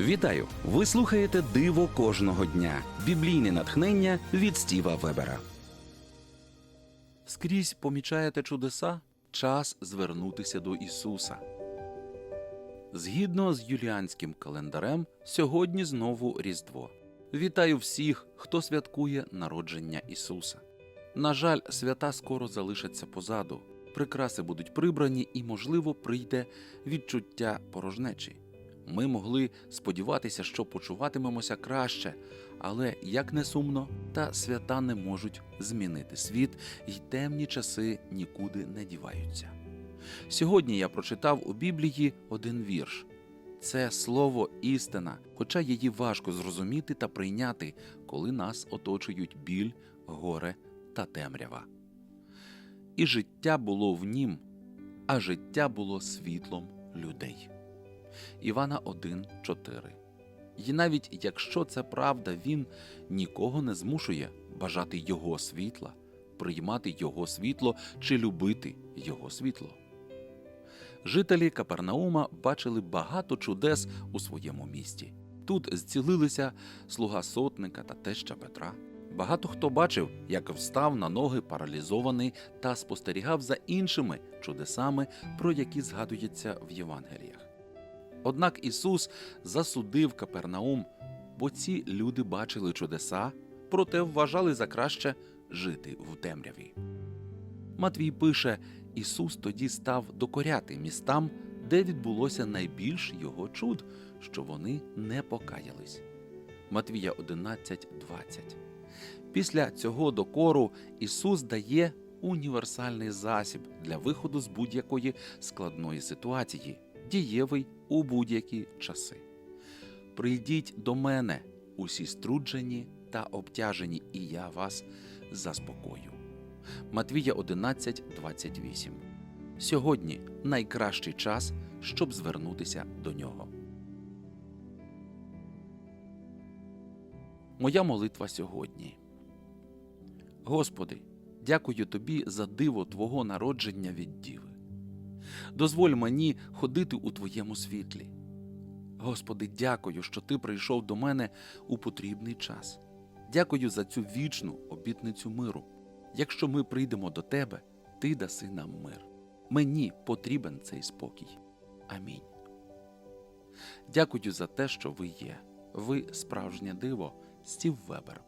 Вітаю! Ви слухаєте Диво кожного дня. Біблійне натхнення від Стіва Вебера. Скрізь помічаєте чудеса? Час звернутися до Ісуса. Згідно з юліанським календарем, сьогодні знову Різдво. Вітаю всіх, хто святкує народження Ісуса. На жаль, свята скоро залишаться позаду. Прикраси будуть прибрані і, можливо, прийде відчуття порожнечі. Ми могли сподіватися, що почуватимемося краще, але як не сумно, та свята не можуть змінити світ, і темні часи нікуди не діваються. Сьогодні я прочитав у Біблії один вірш. Це слово істина, хоча її важко зрозуміти та прийняти, коли нас оточують біль, горе та темрява. І життя було в нім, а життя було світлом людей. Івана 1,4. І навіть якщо це правда, він нікого не змушує бажати Його світла, приймати Його світло чи любити Його світло. Жителі Капернаума бачили багато чудес у своєму місті. Тут зцілилися слуга сотника та теща Петра. Багато хто бачив, як встав на ноги паралізований та спостерігав за іншими чудесами, про які згадується в Євангеліях. Однак Ісус засудив Капернаум, бо ці люди бачили чудеса, проте вважали за краще жити в темряві. Матвій пише: Ісус тоді став докоряти містам, де відбулося найбільш його чуд, що вони не покаялись. Матвія 11, 20. Після цього докору Ісус дає універсальний засіб для виходу з будь-якої складної ситуації, дієвий у будь-які часи. Прийдіть до мене, усі струджені та обтяжені, і я вас заспокою. Матвія 11, 28. Сьогодні найкращий час, щоб звернутися до нього. Моя молитва сьогодні. Господи, дякую Тобі за диво Твого народження від Діви. Дозволь мені ходити у Твоєму світлі. Господи, дякую, що Ти прийшов до мене у потрібний час. Дякую за цю вічну обітницю миру. Якщо ми прийдемо до Тебе, Ти даси нам мир. Мені потрібен цей спокій. Амінь. Дякую за те, що ви є. Ви справжнє диво, Стів Вебер.